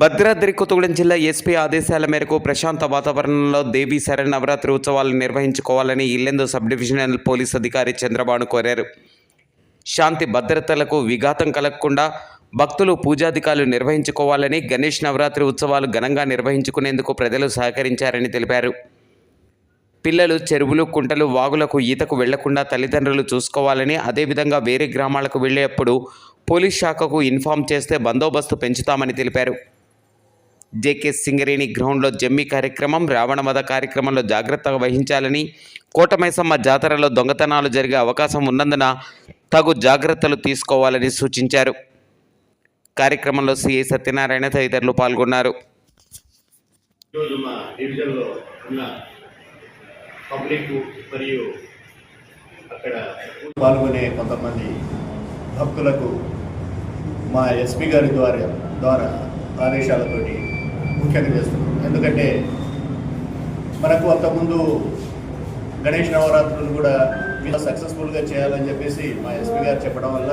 భద్రాద్రి కొత్తగూడెం జిల్లా ఎస్పీ ఆదేశాల మేరకు ప్రశాంత వాతావరణంలో దేవీ శరన్నవరాత్రి ఉత్సవాలు నిర్వహించుకోవాలని ఇల్లెందు సబ్ డివిజనల్ పోలీస్ అధికారి చంద్రబాబు కోరారు. శాంతి భద్రతలకు విఘాతం కలగకుండా భక్తులు పూజాధికారులు నిర్వహించుకోవాలని గణేష్ నవరాత్రి ఉత్సవాలు ఘనంగా నిర్వహించుకునేందుకు ప్రజలు సహకరించారని తెలిపారు. పిల్లలు చెరువులు కుంటలు వాగులకు ఈతకు వెళ్ళకుండా తల్లిదండ్రులు చూసుకోవాలని అదేవిధంగా వేరే గ్రామాలకు వెళ్ళేటప్పుడు పోలీస్ శాఖకు ఇన్ఫామ్ చేస్తే బందోబస్తు పెంచుతామని తెలిపారు. జేకే సింగరేణి గ్రౌండ్లో జమ్మి కార్యక్రమం రావణ వధ కార్యక్రమంలో జాగ్రత్తగా వహించాలని కోటమైసమ్మ జాతరలో దొంగతనాలు జరిగే అవకాశం ఉన్నందున తగు జాగ్రత్తలు తీసుకోవాలని సూచించారు. కార్యక్రమంలో సిఐ సత్యనారాయణ తదితరులు పాల్గొన్నారు. పబ్లిక్ మరియు అక్కడ పాల్గొనే కొంతమంది భక్తులకు మా ఎస్పీ గారి ద్వారా ద్వారా ఆదేశాలతోటి ముఖ్యంగా చేస్తున్నాం. ఎందుకంటే మనకు అంతకుముందు గణేష్ నవరాత్రులు కూడా ఇలా సక్సెస్ఫుల్గా చేయాలని చెప్పేసి మా ఎస్పీ గారు చెప్పడం వల్ల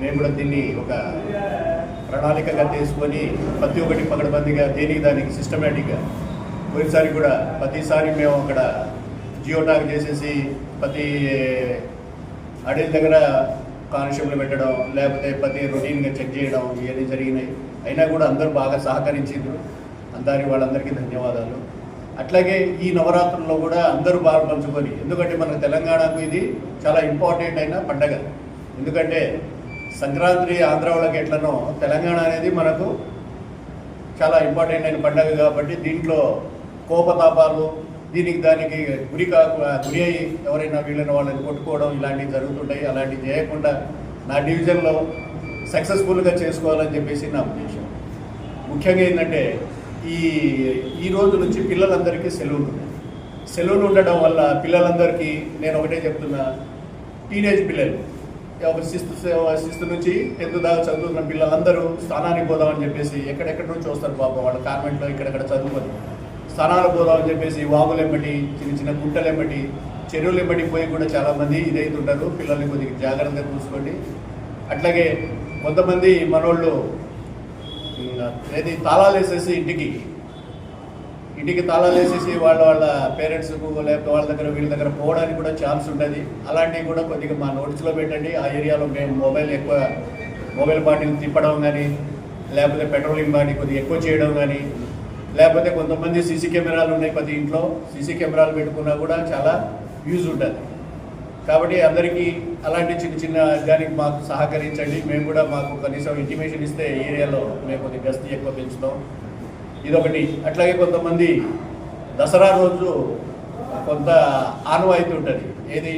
మేము కూడా దీన్ని ఒక ప్రణాళికగా తీసుకొని ప్రతి ఒక్కటి పగడబందిగా దేనికి దానికి సిస్టమేటిక్గా పోయినసారి కూడా ప్రతిసారి మేము అక్కడ జియోటాక్ చేసేసి ప్రతి అడవి దగ్గర కానిస్టేబుల్ పెట్టడం లేకపోతే ప్రతి రొటీన్గా చెక్ చేయడం ఇవన్నీ జరిగినాయి. అయినా కూడా అందరూ బాగా సహకరించారు అందరి వాళ్ళందరికీ ధన్యవాదాలు. అట్లాగే ఈ నవరాత్రుల్లో కూడా అందరూ బాగా పంచుకొని ఎందుకంటే మన తెలంగాణకు ఇది చాలా ఇంపార్టెంట్ అయిన పండగ. ఎందుకంటే సంక్రాంతి ఆంధ్ర వాళ్ళకి ఎట్లనో తెలంగాణ అనేది మనకు చాలా ఇంపార్టెంట్ అయిన పండగ కాబట్టి దీంట్లో కోపతాపాలు దీనికి దానికి గురి కాకు గురి అయ్యి ఎవరైనా వీళ్ళని వాళ్ళని కొట్టుకోవడం ఇలాంటివి జరుగుతుంటాయి. అలాంటివి చేయకుండా నా డివిజన్లో సక్సెస్ఫుల్గా చేసుకోవాలని చెప్పేసి నా ఉద్దేశం. ముఖ్యంగా ఏంటంటే ఈ ఈ రోజు నుంచి పిల్లలందరికీ సెలవులు ఉన్నాయి సెలవులు ఉండడం వల్ల పిల్లలందరికీ నేను ఒకటే చెప్తున్నా. టీనేజ్ పిల్లలు ఒక శిస్తు శిస్తు నుంచి టెన్త్ దాకా చదువుతున్న పిల్లలందరూ స్థానానికి పోదామని చెప్పేసి ఎక్కడెక్కడ నుంచి వస్తారు పాపం. వాళ్ళ కాన్వెంట్లో ఇక్కడెక్కడ చదువుకొని స్థానాలు పోదామని చెప్పేసి వాగులు ఎమ్మటి చిన్న చిన్న గుట్టలు ఎమ్మటి చెరువులు ఎమ్మటి పోయి కూడా చాలామంది ఇదైతుంటారు. పిల్లల్ని కొద్దిగా జాగ్రత్తగా చూసుకోండి. అట్లాగే కొంతమంది మనోళ్ళు ఏది తాళాలు వేసేసి ఇంటికి ఇంటికి తాళాలు వేసేసి వాళ్ళ వాళ్ళ పేరెంట్స్కు లేకపోతే వాళ్ళ దగ్గర వీళ్ళ దగ్గర పోవడానికి కూడా ఛాన్స్ ఉంటుంది. అలాంటివి కూడా కొద్దిగా మా నోట్స్లో పెట్టండి. ఆ ఏరియాలో మేము మొబైల్ ఎక్కువ మొబైల్ బాటిల్ తిప్పడం కానీ లేకపోతే పెట్రోలింగ్ బాడీ కొద్దిగా ఎక్కువ చేయడం కానీ లేకపోతే కొంతమంది సీసీ కెమెరాలు ఉన్నాయి ప్రతి ఇంట్లో. సీసీ కెమెరాలు పెట్టుకున్నా కూడా చాలా యూజ్ ఉంటుంది. కాబట్టి అందరికీ అలాంటి చిన్న చిన్న దానికి మాకు సహకరించండి. మేము కూడా మాకు కనీసం ఇంటిమేషన్ ఇస్తే ఏరియాలో మేము కొద్దిగా గస్తీ ఎక్కువ పెంచుతాం. ఇదొకటి. అట్లాగే కొంతమంది దసరా రోజు కొంత ఆనవాయితీ ఉంటుంది. ఏది?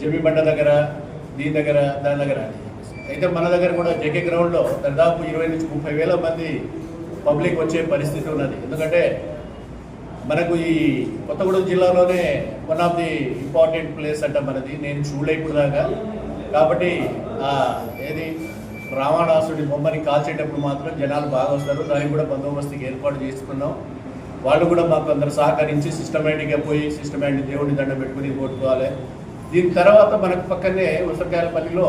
జమ్మి దగ్గర దీని దగ్గర దాని దగ్గర. అయితే మన దగ్గర కూడా జేకే గ్రౌండ్లో దాదాపు ఇరవై నుంచి ముప్పై వేల మంది పబ్లిక్ వచ్చే పరిస్థితి ఉన్నది. ఎందుకంటే మనకు ఈ కొత్తగూడెం జిల్లాలోనే one of the important place అంట మనది. నేను చూడలే ఇప్పుడు దాకా కాబట్టి ఆ, ఏది రావణాసుడి బొమ్మని కాల్చేటప్పుడు మాత్రం జనాలు బాగా వస్తారు. దానికి కూడా బందోబస్తుకి ఏర్పాటు చేసుకున్నాం. వాళ్ళు కూడా మాకు అందరు సహకరించి సిస్టమేటిక్గా పోయి సిస్టమేటిక్ దేవుడిని దండం పెట్టుకుని కొట్టుకోవాలి దీని తర్వాత మనకు పక్కనే ఉసరకాయలపల్లిలో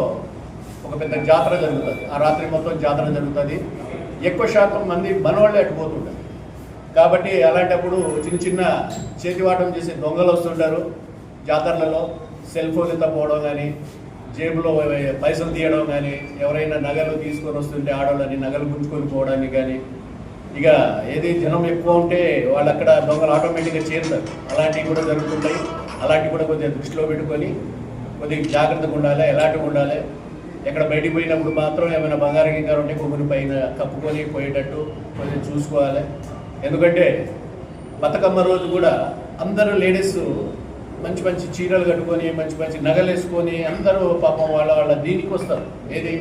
ఒక పెద్ద జాతర జరుగుతుంది. ఆ రాత్రి మొత్తం జాతర జరుగుతుంది. ఎక్కువ శాతం మంది మనవాళ్ళే అటు పోతుంటారు. కాబట్టి అలాంటప్పుడు చిన్న చిన్న చేతివాటం చేసే దొంగలు వస్తుంటారు. జాతరలలో సెల్ ఫోన్ పోవడం కానీ జేబులో పైసలు తీయడం కానీ ఎవరైనా నగలు తీసుకొని వస్తుంటే ఆడవాళ్ళని నగలు గుంజుకొని పోవడానికి కానీ ఇక ఏది జనం ఎక్కువ ఉంటే వాళ్ళు అక్కడ దొంగలు ఆటోమేటిక్గా చేరుతారు. అలాంటివి కూడా జరుగుతుంటాయి. అలాంటివి కూడా కొద్దిగా దృష్టిలో పెట్టుకొని కొద్దిగా జాగ్రత్తగా ఉండాలి ఎలాంటివి ఉండాలి. ఎక్కడ బయటికి పోయినప్పుడు మాత్రం ఏమైనా బంగారం గింగారు ఉంటే కొమ్ముని పైన కప్పుకొని పోయేటట్టు కొంచెం చూసుకోవాలి. ఎందుకంటే బతుకమ్మ రోజు కూడా అందరూ లేడీస్ మంచి మంచి చీరలు కట్టుకొని మంచి మంచి నగలు వేసుకొని అందరూ పాపం వాళ్ళ వాళ్ళ దీనికి వస్తారు. ఏది?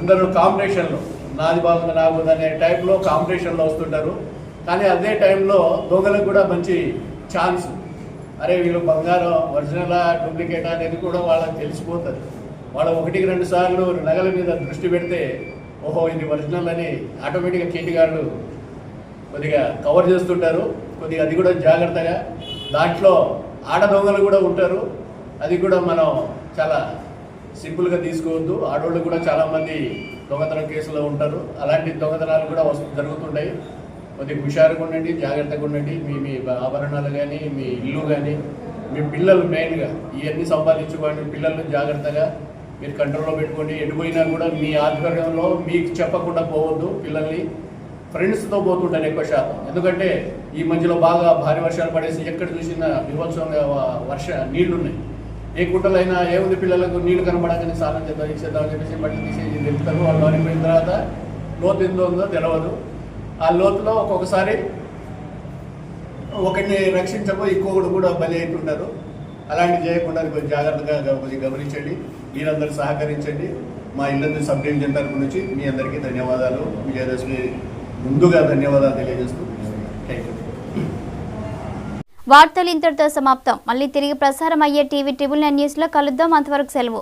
అందరూ కాంపిటీషన్లో. నాది బాగుంది నాగుంది అనే టైంలో కాంపిటీషన్లో వస్తుంటారు. కానీ అదే టైంలో దొంగలకు కూడా మంచి ఛాన్స్. అరే వీళ్ళు బంగారం ఒరిజినలా డూప్లికేట్ అనేది కూడా వాళ్ళకి తెలిసిపోతుంది. వాళ్ళ ఒకటికి రెండు సార్లు నగల మీద దృష్టి పెడితే ఓహో ఇది ఒరిజినల్ అని ఆటోమేటిక్గా కేటీగాళ్ళు కొద్దిగా కవర్ చేస్తుంటారు. కొద్దిగా అది కూడా జాగ్రత్తగా. దాంట్లో ఆడ దొంగలు కూడా ఉంటారు. అది కూడా మనం చాలా సింపుల్గా తీసుకోవద్దు. ఆడవాళ్ళు కూడా చాలామంది దొంగతనం కేసులో ఉంటారు. అలాంటి దొంగతనాలు కూడా వస్తు జరుగుతుంటాయి. కొద్దిగా హుషారుగా ఉండండి జాగ్రత్తగా ఉండండి. మీ మీ ఆభరణాలు కానీ మీ ఇల్లు కానీ మీ పిల్లలు మెయిన్గా ఇవన్నీ సంపాదించుకోండి. పిల్లలను జాగ్రత్తగా మీరు కంట్రోల్లో పెట్టుకోండి. ఎడిపోయినా కూడా మీ ఆధ్వర్యంలో మీకు చెప్పకుండా పోవద్దు పిల్లల్ని. ఫ్రెండ్స్తో పోతుంటారు ఎక్కువ శాతం. ఎందుకంటే ఈ మధ్యలో బాగా భారీ వర్షాలు పడేసి ఎక్కడ చూసినా విభత్సంగా వర్ష నీళ్ళున్నాయి. ఏ గుట్టలైనా ఏముంది పిల్లలకు నీళ్ళు కనబడగానే స్నానం చేద్దాం ఇచ్చేద్దాం అని చెప్పేసి బట్టలు తీసేసి తెలుపుతారు వాళ్ళు అనిపోయిన తర్వాత లోతు ఎంతో ఉందో తెలియదు ఆ లోతులో ఒక్కొక్కసారి ఒకరిని రక్షించబో ఇంకొకడు కూడా బలి అవుతుంటారు అలాంటివి చేయకుండా కొంచెం జాగ్రత్తగా కొద్దిగా గమనించండి. మీరందరూ సహకరించండి. మా ఇల్లందు సబ్ డివిజన్ తరపు నుంచి మీ అందరికీ ధన్యవాదాలు. విజయదశమి ముందుగా ధన్యవాదాలు తెలియజేస్తూ వార్తలు ఇంతటితో సమాప్తం. మళ్ళీ తిరిగి ప్రసారం అయ్యే టీవీ ట్రిబుల్ నైన్ న్యూస్లో కలుద్దాం. అంతవరకు సెలవు.